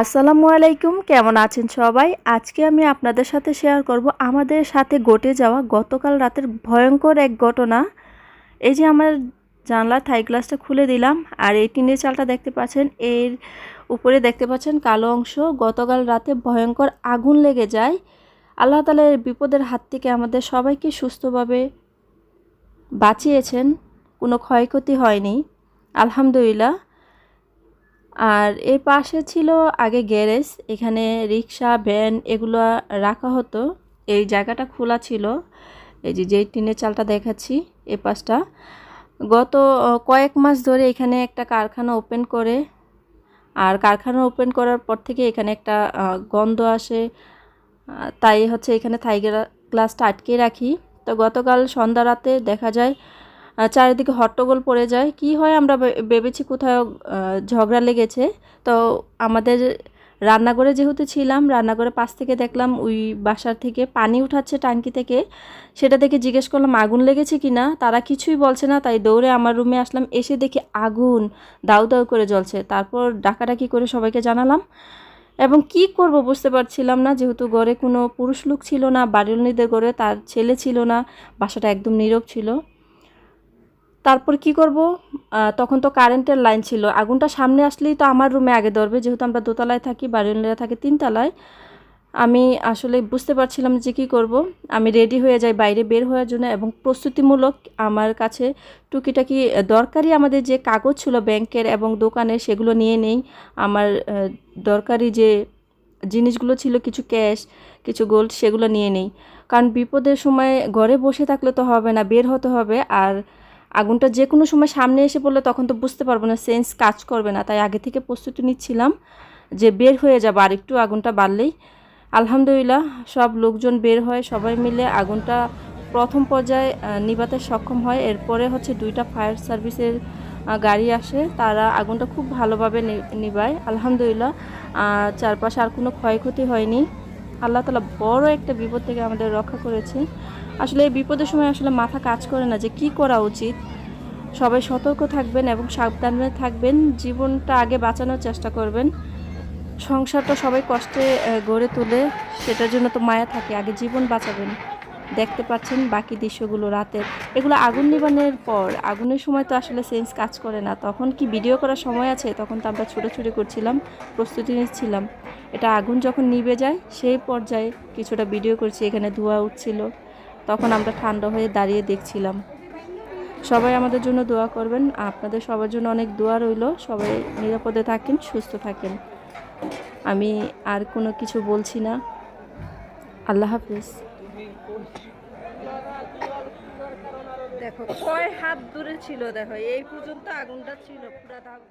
আসসালামু আলাইকুম, কেমন আছেন সবাই? আজকে আমি আপনাদের সাথে শেয়ার করব আমাদের সাথে ঘটে যাওয়া গতকাল রাতের ভয়ঙ্কর এক ঘটনা। এই যে আমার জানলার থাই গ্লাসটা খুলে দিলাম আর এই টিনের চালটা দেখতে পাচ্ছেন, এর উপরে দেখতে পাচ্ছেন কালো অংশ। গতকাল রাতে ভয়ঙ্কর আগুন লেগে যায়। আল্লাহ তালা এর বিপদের হাত থেকে আমাদের সবাইকে সুস্থভাবে বাঁচিয়েছেন, কোনো ক্ষয়ক্ষতি হয়নি। আলহামদুলিল্লাহ। আর এর পাশে ছিল আগে গ্যারেজ, এখানে রিক্সা, ভ্যান এগুলো রাখা হতো। এই জায়গাটা খোলা ছিল, এই যে যেই টিনের চালটা দেখাচ্ছি এ পাশটা। গত কয়েক মাস ধরে এখানে একটা কারখানা ওপেন করে, আর কারখানা ওপেন করার পর থেকে এখানে একটা গন্ধ আসে। তাই হচ্ছে এখানে থাই গ্লাসটা আটকে রাখি। তো গতকাল সন্ধ্যা রাতে দেখা যায় চারিদিকে হট্টগোল পড়ে যায়। কি হয় আমরা ভেবেছি কোথাও ঝগড়া লেগেছে। তো আমাদের রান্নাঘরে যেহেতু ছিলাম রান্নাঘরে পাশ থেকে দেখলাম ওই বাসার থেকে পানি উঠাচ্ছে টাঙ্কি থেকে। সেটা দেখে জিজ্ঞেস করলাম, আগুন লেগেছে কি না? তারা কিছুই বলছে না, তাই দৌড়ে আমার রুমে আসলাম। এসে দেখি আগুন দাউ দাউ করে জ্বলছে। তারপর ডাকাডাকি করে সবাইকে জানালাম। এবং কি করব বুঝতে পারছিলাম না, যেহেতু ঘরে কোনো পুরুষ লোক ছিল না বাড়ির ঘরে তার ছেলে ছিল না, বাসাটা একদম নীরব ছিল। তারপর কি করব? তখন তো কারেন্টের লাইন ছিল। আগুনটা সামনে আসলেই তো আমার রুমে আগে ধরবে। যেহেতু আমরা দোতলায় থাকি বাড়িওয়ালারা থাকে তিনতলায়। আমি আসলে বুঝতে পারছিলাম যে কি করব। আমি রেডি হয়ে যাই বাইরে বের হওয়ার জন্য এবং প্রস্তুতিমূলক আমার কাছে টুকিটাকি দরকারি আমাদের যে কাগজ ছিল ব্যাংকের এবং দোকানের, সেগুলো নিয়ে নেই। আমার দরকারি যে জিনিসগুলো ছিল, কিছু ক্যাশ, কিছু গোল্ড, সেগুলো নিয়ে নেই। কারণ বিপদের সময় ঘরে বসে থাকলে তো হবে না, বের হতে হবে। আর আগুনটা যে কোনো সময় সামনে এসে পড়লে তখন তো বুঝতে পারব না সেন্স কাজ করবে না। তাই আগে থেকে প্রস্তুতি নিচ্ছিলাম যে বের হয়ে যাব আর একটু আগুনটা বাড়লেই। আলহামদুলিল্লাহ, সব লোকজন বের হয়, সবাই মিলে আগুনটা প্রথম পর্যায়ে নিভাতে সক্ষম হয়। এরপরে হচ্ছে দুইটা ফায়ার সার্ভিসের গাড়ি আসে। তারা আগুনটা খুব ভালোভাবে নি- নিভায় আলহামদুলিল্লাহ চারপাশে আর কোনো ক্ষয়ক্ষতি হয়নি। আল্লাহ তালা বড় একটা বিপদ থেকে আমাদের রক্ষা করেছে আসলে এই বিপদের সময় আসলে মাথা কাজ করে না যে কি করা উচিত। সবাই সতর্ক থাকবেন এবং সাবধানে থাকবেন। জীবনটা আগে বাঁচানোর চেষ্টা করবেন। সংসারটা সবাই কষ্টে গড়ে তোলে। সেটার জন্য তো মায়া থাকে। আগে জীবন বাঁচাবেন। দেখতে পাচ্ছেন বাকি দৃশ্যগুলো রাতের। এগুলো আগুন নিবানোর পর। আগুনের সময় তো আসলে সেন্স কাজ করে না। তখন কি ভিডিও করার সময় আছে? তখন তো আমরা ছোটাছুটি করছিলাম, প্রস্তুতি নিচ্ছিলাম। এটা আগুন যখন নিভে যায়, সেই পর্যায়ে কিছুটা ভিডিও করছি। এখানে ধোঁয়া উঠছিল। তখন আমরা ঠান্ডা হয়ে দাঁড়িয়ে দেখছিলাম। সবাই আমাদের জন্য দোয়া করবেন। আপনাদের সবার জন্য অনেক দোয়া রইল। সবাই নিরাপদে থাকেন, সুস্থ থাকেন। আমি আর কোনো কিছু বলছি না। আল্লাহ হাফিজ। দেখো, কয় হাত দূরে ছিল, দেখো, এই পর্যন্ত আগুনটা ছিল, পুরা ধাপ